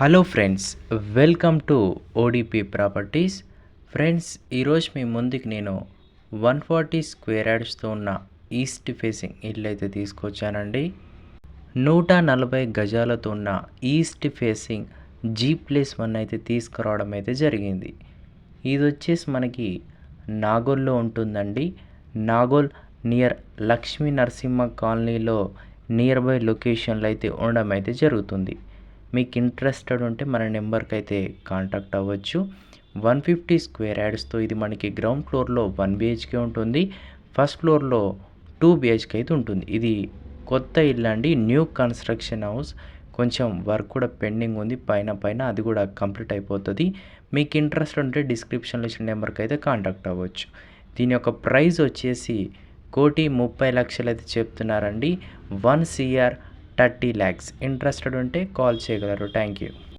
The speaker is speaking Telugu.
Hello friends welcome to ODP properties friends ఈరోజు మీ ముందుకి నేను వన్ ఫార్టీ స్క్వేర్ యార్డ్స్తో ఉన్న ఈస్ట్ ఫేసింగ్ ఇల్లు అయితే తీసుకొచ్చానండి. నూట నలభై గజాలతో ఉన్న east facing G plus one అయితే తీసుకురావడం అయితే జరిగింది. ఇది వచ్చేసి మనకి నాగోల్లో ఉంటుందండి. నాగోల్ నియర్ లక్ష్మీ నరసింహ కాలనీలో నియర్ బై లొకేషన్లో అయితే ఉండడం అయితే జరుగుతుంది. మీకు ఇంట్రెస్టెడ్ ఉంటే మన నెంబర్కి అయితే కాంటాక్ట్ అవ్వచ్చు. వన్ ఫిఫ్టీ స్క్వేర్ యార్డ్స్తో ఇది మనకి గ్రౌండ్ ఫ్లోర్లో వన్ బిహెచ్కే ఉంటుంది. ఫస్ట్ ఫ్లోర్లో టూ బిహెచ్కే అయితే ఉంటుంది. ఇది కొత్త ఇల్లు అండి. New construction house. కొంచెం వర్క్ కూడా పెండింగ్ ఉంది. పైన పైన అది కూడా కంప్లీట్ అయిపోతుంది. మీకు ఇంట్రెస్ట్ ఉంటే డిస్క్రిప్షన్లో ఇచ్చిన నెంబర్కి అయితే కాంటాక్ట్ అవ్వచ్చు. దీని యొక్క ప్రైస్ వచ్చేసి కోటి ముప్పై లక్షలు అయితే చెప్తున్నారండి. One CR thirty lakhs. Interested ఉంటే కాల్ చేయగలరు. Thank you